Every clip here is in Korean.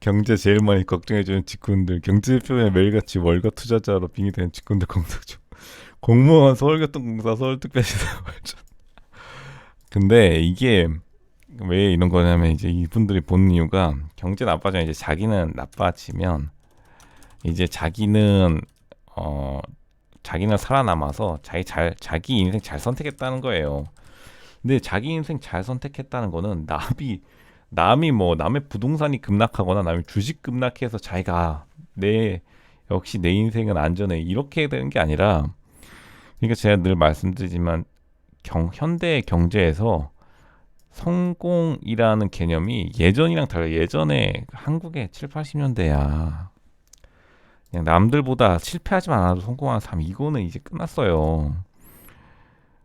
경제 제일 많이 걱정해주는 직군들 경제표에 매일같이 월가 투자자로 빙의되는 직군들 중. 공무원 서울교통공사 서울특별시장 발전. 근데 이게 왜 이런 거냐면 이제 이분들이 보는 이유가 경제 나빠지면 이제 자기는 나빠지면 이제 자기는 어 자기는 살아남아서 자기 잘 자기 인생 잘 선택했다는 거예요. 근데 자기 인생 잘 선택했다는 거는 남이 남이 뭐 남의 부동산이 급락하거나 남의 주식 급락해서 자기가 내 역시 내 인생은 안전해 이렇게 되는 게 아니라 그러니까 제가 늘 말씀드리지만 경, 현대 경제에서 성공이라는 개념이 예전이랑 달라요. 예전에 한국에 7, 80년대야. 그냥 남들보다 실패하지만 않아도 성공하는 삶 이거는 이제 끝났어요.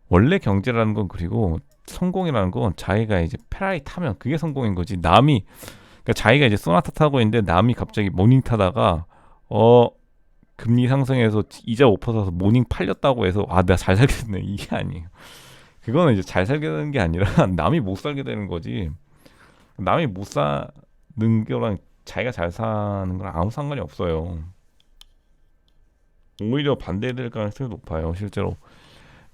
원래 경제라는 건 그리고 성공이라는 건 자기가 이제 페라리 타면 그게 성공인 거지. 남이 그러니까 자기가 이제 소나타 타고 있는데 남이 갑자기 모닝 타다가 어 금리 상승해서 이자 5% 사서 모닝 팔렸다고 해서 아 내가 잘 살게 됐네 이게 아니에요. 그거는 이제 잘 살게 되는 게 아니라 남이 못 살게 되는 거지. 남이 못 사는 거랑 자기가 잘 사는 거랑 아무 상관이 없어요. 오히려 반대될 가능성이 높아요, 실제로.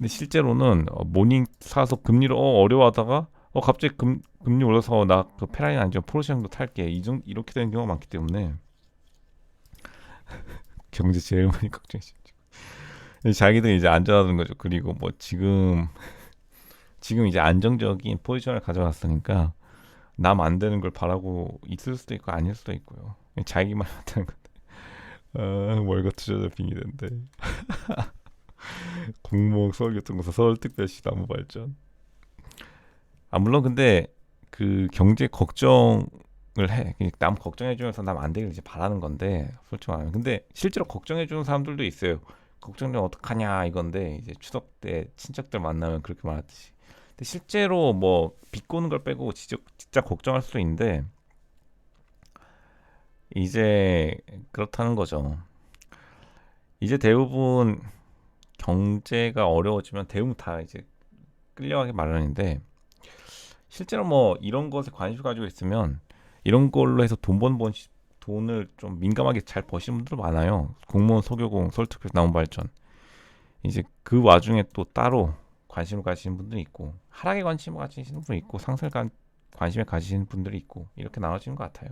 근데 실제로는 어, 모닝 사서 금리를 어, 어려워하다가 어 갑자기 금, 금리 올라서 나 그 페라리 아니죠 포르쉐 정도 탈게 이정 이렇게 되는 경우가 많기 때문에 경제 제일 많이 걱정이죠. 자기들이 이제 안전하는 거죠. 그리고 뭐 지금 지금 이제 안정적인 포지션을 가져갔으니까 남 안 되는 걸 바라고 있을 수도 있고 아닐 수도 있고요. 자기만 한다는 건데. 아, 월급 투자자 빙의된대. 공무원 서울교통공사 서울특별시 나무발전. 아 물론 근데 그 경제 걱정을 해. 남 걱정해주면서 남 안 되길 이제 바라는 건데 솔직히 말하면. 근데 실제로 걱정해주는 사람들도 있어요. 걱정되면 어떡하냐 이건데 이제 추석 때 친척들 만나면 그렇게 말하듯이. 근데 실제로 뭐 비꼬는 걸 빼고 진짜, 진짜 걱정할 수도 있는데 이제 그렇다는 거죠. 이제 대부분 경제가 어려워지면 대부분 다 이제 끌려가기 마련인데 실제로 뭐 이런 것에 관심 가지고 있으면 이런 걸로 해서 돈 번 번 돈을 좀 민감하게 잘 버시는 분들도 많아요. 공무원, 소교공, 서울특별 나온 발전. 이제 그 와중에 또 따로 관심을 가지시는 분들이 있고 하락에 관심을 가지시는 분이 있고 상승에 관- 관심을 가지시는 분들이 있고 이렇게 나눠지는 것 같아요.